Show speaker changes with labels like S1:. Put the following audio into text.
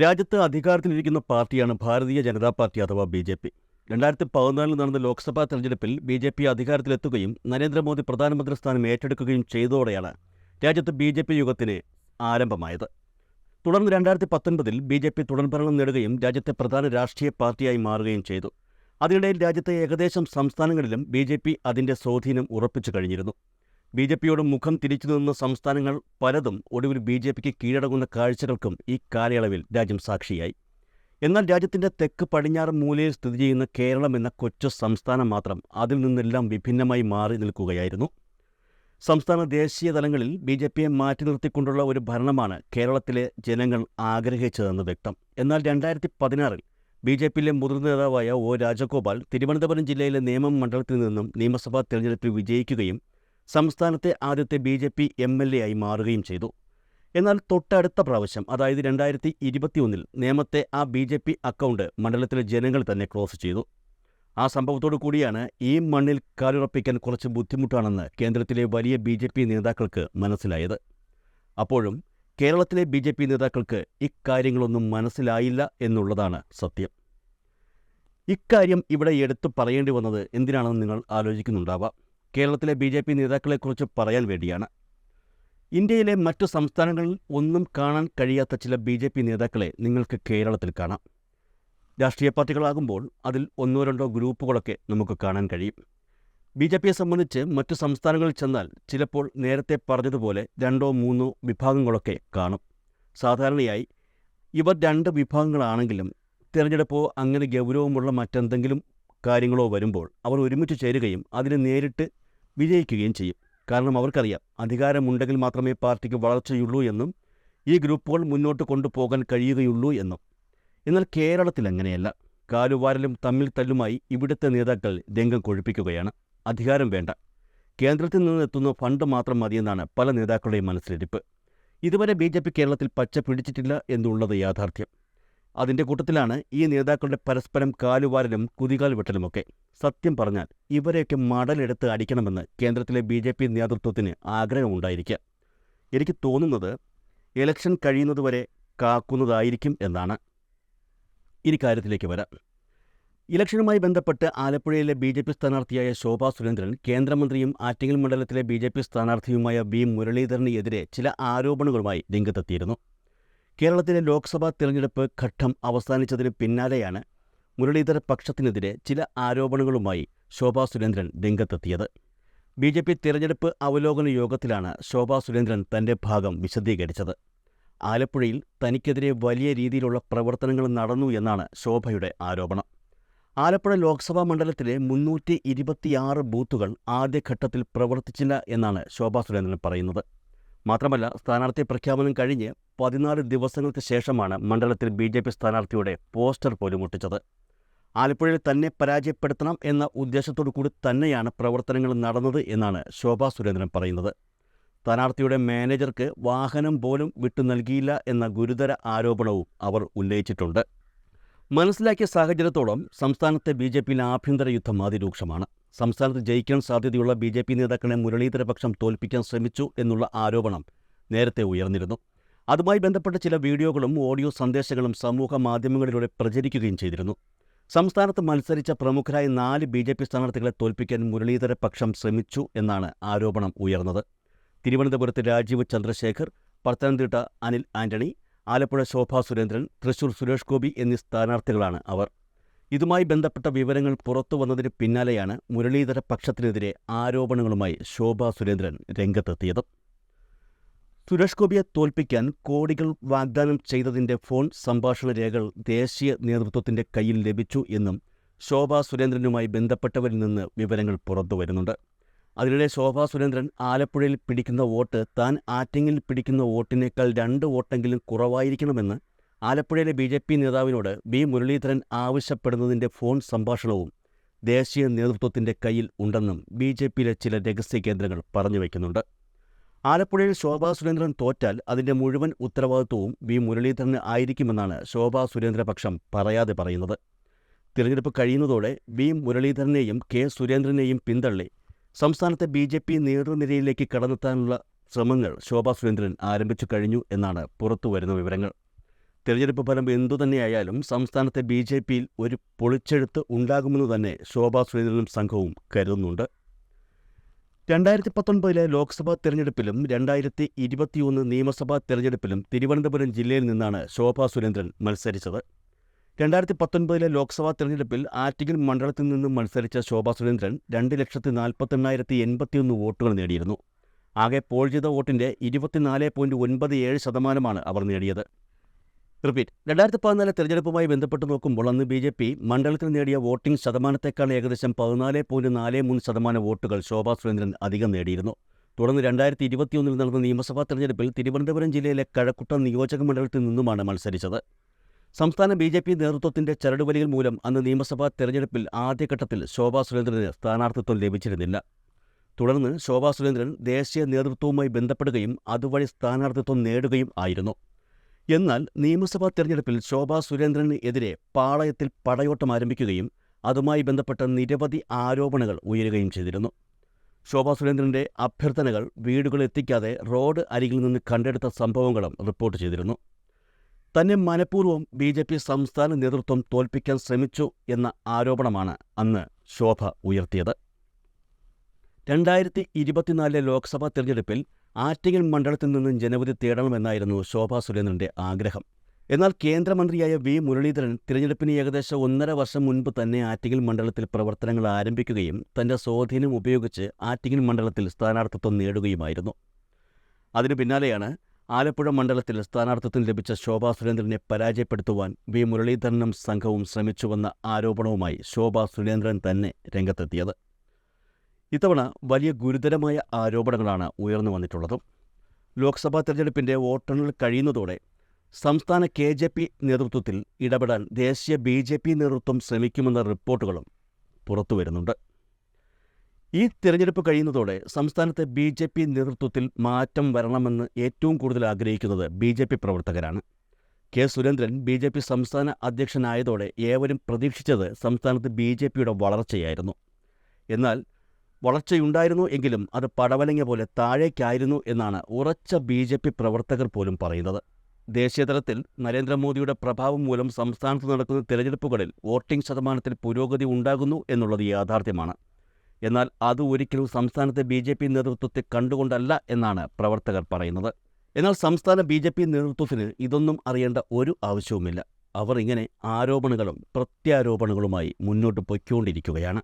S1: രാജ്യത്ത് അധികാരത്തിലിരിക്കുന്ന പാർട്ടിയാണ് ഭാരതീയ ജനതാ പാർട്ടി അഥവാ ബി ജെ പി. രണ്ടായിരത്തി പതിനാലിൽ നടന്ന ലോക്സഭാ തെരഞ്ഞെടുപ്പിൽ ബി ജെ പി അധികാരത്തിലെത്തുകയും നരേന്ദ്രമോദി പ്രധാനമന്ത്രി സ്ഥാനം ഏറ്റെടുക്കുകയും ചെയ്തതോടെയാണ് രാജ്യത്ത് ബി ജെ പി യുഗത്തിന് ആരംഭമായത്. തുടർന്ന് രണ്ടായിരത്തി പത്തൊൻപതിൽ ബി ജെ പി തുടർഭരണം നേടുകയും രാജ്യത്തെ പ്രധാന രാഷ്ട്രീയ പാർട്ടിയായി മാറുകയും ചെയ്തു. അതിനിടയിൽ രാജ്യത്തെ ഏകദേശം സംസ്ഥാനങ്ങളിലും ബി ജെ പി അതിന്റെ സ്വാധീനം ഉറപ്പിച്ചു കഴിഞ്ഞിരുന്നു. ബി ജെ പിയോട് മുഖം തിരിച്ചു നിന്ന സംസ്ഥാനങ്ങൾ പലതും ഒടുവിൽ ബി ജെ പിക്ക് കീഴടങ്ങുന്ന കാഴ്ചകൾക്കും ഈ കാലയളവിൽ രാജ്യം സാക്ഷിയായി. എന്നാൽ രാജ്യത്തിന്റെ തെക്ക് പടിഞ്ഞാറ് മൂലയിൽ സ്ഥിതി ചെയ്യുന്ന കേരളം എന്ന കൊച്ചു സംസ്ഥാനം മാത്രം അതിൽ നിന്നെല്ലാം വിഭിന്നമായി മാറി നിൽക്കുകയായിരുന്നു. സംസ്ഥാന ദേശീയ തലങ്ങളിൽ ബി ജെ പിയെ മാറ്റി നിർത്തിക്കൊണ്ടുള്ള ഒരു ഭരണമാണ് കേരളത്തിലെ ജനങ്ങൾ ആഗ്രഹിച്ചതെന്ന് വ്യക്തം. എന്നാൽ രണ്ടായിരത്തി പതിനാറിൽ ബി ജെ പിയിലെ മുതിർന്ന നേതാവായ ഒ രാജഗോപാൽ തിരുവനന്തപുരം ജില്ലയിലെ നേമം മണ്ഡലത്തിൽ നിന്നും നിയമസഭാ തെരഞ്ഞെടുപ്പിൽ വിജയിക്കുകയും സംസ്ഥാനത്തെ ആദ്യത്തെ B J P M L A ആയി മാറുകയും ചെയ്തു. എന്നാൽ തൊട്ടടുത്ത പ്രാവശ്യം അതായത് രണ്ടായിരത്തി ഇരുപത്തിയൊന്നിൽ നേമത്തെ ആ ബി ജെ പി അക്കൗണ്ട് മണ്ഡലത്തിലെ ജനങ്ങൾ തന്നെ ക്ലോസ് ചെയ്തു. ആ സംഭവത്തോടു കൂടിയാണ് ഈ മണ്ണിൽ കാലുറപ്പിക്കാൻ കുറച്ച് ബുദ്ധിമുട്ടാണെന്ന് കേന്ദ്രത്തിലെ വലിയ ബി ജെ പി നേതാക്കൾക്ക് മനസ്സിലായത്. അപ്പോഴും കേരളത്തിലെ ബി ജെ പി നേതാക്കൾക്ക് ഇക്കാര്യങ്ങളൊന്നും മനസ്സിലായില്ല എന്നുള്ളതാണ് സത്യം. ഇക്കാര്യം ഇവിടെ എടുത്തു പറയേണ്ടി വന്നത് എന്തിനാണെന്ന് നിങ്ങൾ ആലോചിക്കുന്നുണ്ടാവാം. കേരളത്തിലെ ബി ജെ പി നേതാക്കളെക്കുറിച്ച് പറയാൻ വേണ്ടിയാണ്. ഇന്ത്യയിലെ മറ്റു സംസ്ഥാനങ്ങളിൽ ഒന്നും കാണാൻ കഴിയാത്ത ചില ബി ജെ പി നേതാക്കളെ നിങ്ങൾക്ക് കേരളത്തിൽ കാണാം. രാഷ്ട്രീയ പാർട്ടികളാകുമ്പോൾ അതിൽ ഒന്നോ രണ്ടോ ഗ്രൂപ്പുകളൊക്കെ നമുക്ക് കാണാൻ കഴിയും. ബി ജെ പിയെ സംബന്ധിച്ച് മറ്റു സംസ്ഥാനങ്ങളിൽ ചെന്നാൽ ചിലപ്പോൾ നേരത്തെ പറഞ്ഞതുപോലെ രണ്ടോ മൂന്നോ വിഭാഗങ്ങളൊക്കെ കാണും. സാധാരണയായി ഇവർ രണ്ട് വിഭാഗങ്ങളാണെങ്കിലും തിരഞ്ഞെടുപ്പോ അങ്ങനെ ഗൗരവമുള്ള മറ്റെന്തെങ്കിലും കാര്യങ്ങളോ വരുമ്പോൾ അവർ ഒരുമിച്ച് ചേരുകയും അതിന് നേരിട്ട് വിജയിക്കുകയും ചെയ്യും. കാരണം അവർക്കറിയാം അധികാരമുണ്ടെങ്കിൽ മാത്രമേ പാർട്ടിക്ക് വളർച്ചയുള്ളൂ എന്നും ഈ ഗ്രൂപ്പുകൾ മുന്നോട്ട് കൊണ്ടുപോകാൻ കഴിയുകയുള്ളൂ എന്നും. എന്നാൽ കേരളത്തിൽ അങ്ങനെയല്ല. കാലുവാരലും തമ്മിൽ തല്ലുമായി ഇവിടുത്തെ നേതാക്കൾ രംഗം കൊഴിപ്പിക്കുകയാണ്. അധികാരം വേണ്ട. കേന്ദ്രത്തിൽ നിന്ന് എത്തുന്ന ഫണ്ട് മാത്രം മതിയെന്നാണ് പല നേതാക്കളുടെയും മനസ്സിലിരിപ്പ്. ഇതുവരെ ബി ജെ പി കേരളത്തിൽ പച്ച പിടിച്ചിട്ടില്ല എന്നുള്ളത് യാഥാർത്ഥ്യം. അതിന്റെ കൂട്ടത്തിലാണ് ഈ നേതാക്കളുടെ പരസ്പരം കാലുവാരലും കുതികാൽ വെട്ടലുമൊക്കെ. സത്യം പറഞ്ഞാൽ ഇവരെയൊക്കെ മടലെടുത്ത് അടിക്കണമെന്ന് കേന്ദ്രത്തിലെ ബി ജെ പി നേതൃത്വത്തിന് ആഗ്രഹമുണ്ടായിരിക്കുക എനിക്ക് തോന്നുന്നത് ഇലക്ഷൻ കഴിയുന്നതുവരെ കാക്കുന്നതായിരിക്കും എന്നാണ്. ഇനി കാര്യത്തിലേക്ക് വരാം. ഇലക്ഷനുമായി ബന്ധപ്പെട്ട് ആലപ്പുഴയിലെ ബി ജെ പി സ്ഥാനാർത്ഥിയായ ശോഭാ സുരേന്ദ്രൻ കേന്ദ്രമന്ത്രിയും ആറ്റിങ്ങൽ മണ്ഡലത്തിലെ ബി ജെ പി സ്ഥാനാർത്ഥിയുമായ ബി മുരളീധരനെതിരെ ചില ആരോപണങ്ങളുമായി രംഗത്തെത്തിയിരുന്നു. കേരളത്തിലെ ലോക്സഭാ തിരഞ്ഞെടുപ്പ് ഘട്ടം അവസാനിച്ചതിന് പിന്നാലെയാണ് മുരളീധര പക്ഷത്തിനെതിരെ ചില ആരോപണങ്ങളുമായി ശോഭാ സുരേന്ദ്രൻ രംഗത്തെത്തിയത്. ബി ജെ പി തിരഞ്ഞെടുപ്പ് അവലോകന യോഗത്തിലാണ് ശോഭാ സുരേന്ദ്രൻ തന്റെ ഭാഗം വിശദീകരിച്ചത്. ആലപ്പുഴയിൽ തനിക്കെതിരെ വലിയ രീതിയിലുള്ള പ്രവർത്തനങ്ങൾ നടന്നു എന്നാണ് ശോഭയുടെ ആരോപണം. ആലപ്പുഴ ലോക്സഭാ മണ്ഡലത്തിലെ മുന്നൂറ്റി ഇരുപത്തിയാറ് ബൂത്തുകൾ ആദ്യഘട്ടത്തിൽ പ്രവർത്തിച്ചില്ല എന്നാണ് ശോഭാ സുരേന്ദ്രൻ പറയുന്നത്. മാത്രമല്ല സ്ഥാനാർത്ഥി പ്രഖ്യാപനം കഴിഞ്ഞ് പതിനാല് ദിവസങ്ങൾക്ക് ശേഷമാണ് മണ്ഡലത്തിൽ ബി ജെ പി സ്ഥാനാർത്ഥിയുടെ പോസ്റ്റർ പോലും ഒട്ടിച്ചത്. ആലപ്പുഴയിൽ തന്നെ പരാജയപ്പെടുത്തണം എന്ന ഉദ്ദേശത്തോടു കൂടി തന്നെയാണ് പ്രവർത്തനങ്ങൾ നടന്നത് എന്നാണ് ശോഭാ സുരേന്ദ്രൻ പറയുന്നത്. സ്ഥാനാർത്ഥിയുടെ മാനേജർക്ക് വാഹനം പോലും വിട്ടു നൽകിയില്ല എന്ന ഗുരുതര ആരോപണവും അവർ ഉന്നയിച്ചിട്ടുണ്ട്. മനസ്സിലാക്കിയ സാഹചര്യത്തോളം സംസ്ഥാനത്തെ ബി ജെ പിയിലെ ആഭ്യന്തര യുദ്ധം അതിരൂക്ഷമാണ്. സംസ്ഥാനത്ത് ജയിക്കാൻ സാധ്യതയുള്ള ബി ജെ പി നേതാക്കളെ മുരളീധരപക്ഷം തോൽപ്പിക്കാൻ ശ്രമിച്ചു എന്നുള്ള ആരോപണം നേരത്തെ ഉയർന്നിരുന്നു. അതുമായി ബന്ധപ്പെട്ട ചില വീഡിയോകളും ഓഡിയോ സന്ദേശങ്ങളും സമൂഹ മാധ്യമങ്ങളിലൂടെ പ്രചരിക്കുകയും ചെയ്തിരുന്നു. സംസ്ഥാനത്ത് മത്സരിച്ച പ്രമുഖരായ നാല് ബി ജെ പി സ്ഥാനാർത്ഥികളെ തോൽപ്പിക്കാൻ മുരളീധര പക്ഷം ശ്രമിച്ചു എന്നാണ് ആരോപണം ഉയർന്നത്. തിരുവനന്തപുരത്ത് രാജീവ് ചന്ദ്രശേഖർ പത്തനംതിട്ട അനിൽ ആന്റണി ആലപ്പുഴ ശോഭാ സുരേന്ദ്രൻ തൃശൂർ സുരേഷ് ഗോപി എന്നീ സ്ഥാനാർത്ഥികളാണ് അവർ. ഇതുമായി ബന്ധപ്പെട്ട വിവരങ്ങൾ പുറത്തു വന്നതിന് പിന്നാലെയാണ് മുരളീധര പക്ഷത്തിനെതിരെ ആരോപണങ്ങളുമായി ശോഭാ സുരേന്ദ്രൻ രംഗത്തെത്തിയത്. സുരേഷ് ഗോപിയെ തോൽപ്പിക്കാൻ കോടികൾ വാഗ്ദാനം ചെയ്തതിന്റെ ഫോൺ സംഭാഷണ രേഖകൾ ദേശീയ നേതൃത്വത്തിന്റെ കയ്യിൽ ലഭിച്ചു എന്നും ശോഭാ സുരേന്ദ്രനുമായി ബന്ധപ്പെട്ടവരിൽ നിന്ന് വിവരങ്ങൾ പുറത്തുവരുന്നുണ്ട് അതിനിടെ ശോഭാ സുരേന്ദ്രൻ ആലപ്പുഴയിൽ പിടിക്കുന്ന വോട്ട് താൻ ആറ്റിങ്ങിൽ പിടിക്കുന്ന വോട്ടിനേക്കാൾ രണ്ട് വോട്ടെങ്കിലും കുറവായിരിക്കണമെന്ന് ആലപ്പുഴയിലെ ബി ജെ പി നേതാവിനോട് ബി മുരളീധരൻ ആവശ്യപ്പെടുന്നതിന്റെ ഫോൺ സംഭാഷണവും ദേശീയ നേതൃത്വത്തിന്റെ കയ്യിൽ ഉണ്ടെന്നും ബി ജെ പിയിലെ ചില രഹസ്യ കേന്ദ്രങ്ങൾ പറഞ്ഞു വയ്ക്കുന്നുണ്ട് ആലപ്പുഴയിൽ ശോഭാ സുരേന്ദ്രൻ തോറ്റാൽ അതിന്റെ മുഴുവൻ ഉത്തരവാദിത്വവും വി മുരളീധരന് ആയിരിക്കുമെന്നാണ് ശോഭാ സുരേന്ദ്രപക്ഷം പറയാതെ പറയുന്നത്. തിരഞ്ഞെടുപ്പ് കഴിയുന്നതോടെ വി മുരളീധരനെയും കെ സുരേന്ദ്രനെയും പിന്തള്ളി. സംസ്ഥാനത്തെ ബി ജെ പി നേതൃനിരയിലേക്ക് കടന്നെത്താനുള്ള ശ്രമങ്ങൾ ശോഭാ സുരേന്ദ്രൻ ആരംഭിച്ചു കഴിഞ്ഞു എന്നാണ് പുറത്തുവരുന്ന വിവരങ്ങൾ. തിരഞ്ഞെടുപ്പ് ഫലം എന്തുതന്നെയായാലും സംസ്ഥാനത്തെ ബി ജെ പിയിൽ ഒരു പൊളിച്ചെഴുത്ത് ഉണ്ടാകുമെന്ന് തന്നെ ശോഭാ സുരേന്ദ്രനും സംഘവും കരുതുന്നുണ്ട്. രണ്ടായിരത്തി പത്തൊൻപതിലെ ലോക്സഭാ തെരഞ്ഞെടുപ്പിലും രണ്ടായിരത്തി ഇരുപത്തിയൊന്ന് നിയമസഭാ തെരഞ്ഞെടുപ്പിലും തിരുവനന്തപുരം ജില്ലയിൽ നിന്നാണ് ശോഭാ സുരേന്ദ്രൻ മത്സരിച്ചത്. രണ്ടായിരത്തി പത്തൊൻപതിലെ ലോക്സഭാ തെരഞ്ഞെടുപ്പിൽ ആറ്റിങ്ങൽ മണ്ഡലത്തിൽ നിന്നും മത്സരിച്ച ശോഭാ സുരേന്ദ്രൻ രണ്ട് ലക്ഷത്തി നാൽപ്പത്തെണ്ണായിരത്തി എൺപത്തിയൊന്ന് വോട്ടുകൾ നേടിയിരുന്നു. ആകെ പോൾ ചെയ്ത വോട്ടിന്റെ ഇരുപത്തിനാല് പോയിന്റ് ഒൻപത് ഏഴ് ശതമാനമാണ് അവർ നേടിയത്. റിപ്പീറ്റ്. രണ്ടായിരത്തി പതിനാല് തെരഞ്ഞെടുപ്പുമായി ബന്ധപ്പെട്ട് നോക്കുമ്പോൾ അന്ന് ബി ജെ പി മണ്ഡലത്തിൽ നേടിയ വോട്ടിംഗ് ശതമാനത്തേക്കാൾ ഏകദേശം പതിനാല് പോയിന്റ് നാല് മൂന്ന് ശതമാനം വോട്ടുകൾ ശോഭാ സുരേന്ദ്രൻ അധികം നേടിയിരുന്നു. തുടർന്ന് രണ്ടായിരത്തി ഇരുപത്തിയൊന്നിൽ നടന്ന നിയമസഭാ തെരഞ്ഞെടുപ്പിൽ തിരുവനന്തപുരം ജില്ലയിലെ കഴക്കുട്ടം നിയോജക മണ്ഡലത്തിൽ നിന്നുമാണ് മത്സരിച്ചത്. സംസ്ഥാന ബി ജെ പി നേതൃത്വത്തിന്റെ ചരടുവലികൾ മൂലം അന്ന് നിയമസഭാ തെരഞ്ഞെടുപ്പിൽ ആദ്യഘട്ടത്തിൽ ശോഭാ സുരേന്ദ്രന് സ്ഥാനാർത്ഥിത്വം ലഭിച്ചിരുന്നില്ല. തുടർന്ന് ശോഭാ സുരേന്ദ്രൻ ദേശീയ നേതൃത്വവുമായി ബന്ധപ്പെടുകയും അതുവഴി സ്ഥാനാർത്ഥിത്വം നേടുകയും ആയിരുന്നു. എന്നാൽ നിയമസഭാ തെരഞ്ഞെടുപ്പിൽ ശോഭാ സുരേന്ദ്രന് എതിരെ പാളയത്തിൽ പടയോട്ടം ആരംഭിക്കുകയും അതുമായി ബന്ധപ്പെട്ട നിരവധി ആരോപണങ്ങൾ ഉയരുകയും ചെയ്തിരുന്നു. ശോഭാ സുരേന്ദ്രന്റെ അഭ്യർത്ഥനകൾ വീടുകളെത്തിക്കാതെ റോഡ് അരികിൽ നിന്ന് കണ്ടെടുത്ത സംഭവങ്ങളും റിപ്പോർട്ട് ചെയ്തിരുന്നു. തന്നെ മനഃപൂർവം ബി ജെ പി സംസ്ഥാന നേതൃത്വം തോൽപ്പിക്കാൻ ശ്രമിച്ചു എന്ന ആരോപണമാണ് അന്ന് ശോഭ ഉയർത്തിയത്. രണ്ടായിരത്തി ഇരുപത്തിനാലിലെ ലോക്സഭാ തെരഞ്ഞെടുപ്പിൽ ആറ്റിങ്ങൽ മണ്ഡലത്തിൽ നിന്നും ജനവിധി തേടണമെന്നായിരുന്നു ശോഭാ സുരേന്ദ്രന്റെ ആഗ്രഹം. എന്നാൽ കേന്ദ്രമന്ത്രിയായ വി. മുരളീധരൻ തിരഞ്ഞെടുപ്പിന് ഏകദേശം ഒന്നര വർഷം മുൻപ് തന്നെ ആറ്റിങ്ങൽ മണ്ഡലത്തിൽ പ്രവർത്തനങ്ങൾ ആരംഭിക്കുകയും തന്റെ സ്വാധീനം ഉപയോഗിച്ച് ആറ്റിങ്ങൽ മണ്ഡലത്തിൽ സ്ഥാനാർത്ഥിത്വം നേടുകയുമായിരുന്നു. അതിനു പിന്നാലെയാണ് ആലപ്പുഴ മണ്ഡലത്തിൽ സ്ഥാനാർത്ഥിത്വം ലഭിച്ച ശോഭാ സുരേന്ദ്രനെ പരാജയപ്പെടുത്തുവാൻ വി. മുരളീധരനും സംഘവും ശ്രമിച്ചുവെന്ന ആരോപണവുമായി ശോഭാ സുരേന്ദ്രൻ തന്നെ രംഗത്തെത്തിയത്. ഇത്തവണ വലിയ ഗുരുതരമായ ആരോപണങ്ങളാണ് ഉയർന്നു വന്നിട്ടുള്ളത്. ലോക്സഭാ തെരഞ്ഞെടുപ്പിന്റെ വോട്ടെണ്ണൽ കഴിയുന്നതോടെ സംസ്ഥാന കെ ജെ പി നേതൃത്വത്തിൽ ഇടപെടാൻ ദേശീയ ബി ജെ പി നേതൃത്വം ശ്രമിക്കുമെന്ന റിപ്പോർട്ടുകളും പുറത്തുവരുന്നുണ്ട്. ഈ തിരഞ്ഞെടുപ്പ് കഴിയുന്നതോടെ സംസ്ഥാനത്തെ ബി ജെ പി നേതൃത്വത്തിൽ മാറ്റം വരണമെന്ന് ഏറ്റവും കൂടുതൽ ആഗ്രഹിക്കുന്നത് ബി ജെ പി പ്രവർത്തകരാണ്. K Surendran B J P സംസ്ഥാന അധ്യക്ഷനായതോടെ ഏവരും പ്രതീക്ഷിച്ചത് സംസ്ഥാനത്ത് ബി ജെ പിയുടെ വളർച്ചയായിരുന്നു. എന്നാൽ വളർച്ചയുണ്ടായിരുന്നു എങ്കിലും അത് പടവലങ്ങ പോലെ താഴേക്കായിരുന്നു എന്നാണ് ഉറച്ച ബി ജെ പി പ്രവർത്തകർ പോലും പറയുന്നത്. ദേശീയതലത്തിൽ നരേന്ദ്രമോദിയുടെ പ്രഭാവം മൂലം സംസ്ഥാനത്ത് നടക്കുന്ന തിരഞ്ഞെടുപ്പുകളിൽ വോട്ടിംഗ് ശതമാനത്തിൽ പുരോഗതി ഉണ്ടാകുന്നു എന്നുള്ളത് യാഥാർത്ഥ്യമാണ്. എന്നാൽ അത് ഒരിക്കലും സംസ്ഥാനത്തെ ബി ജെ പി നേതൃത്വത്തെ കണ്ടുകൊണ്ടല്ല എന്നാണ് പ്രവർത്തകർ പറയുന്നത്. എന്നാൽ സംസ്ഥാന ബി ജെ പി നേതൃത്വത്തിന് ഇതൊന്നും അറിയേണ്ട ഒരു ആവശ്യവുമില്ല. അവർ ഇങ്ങനെ ആരോപണങ്ങളും പ്രത്യാരോപണങ്ങളുമായി മുന്നോട്ട് പൊയ്ക്കൊണ്ടിരിക്കുകയാണ്.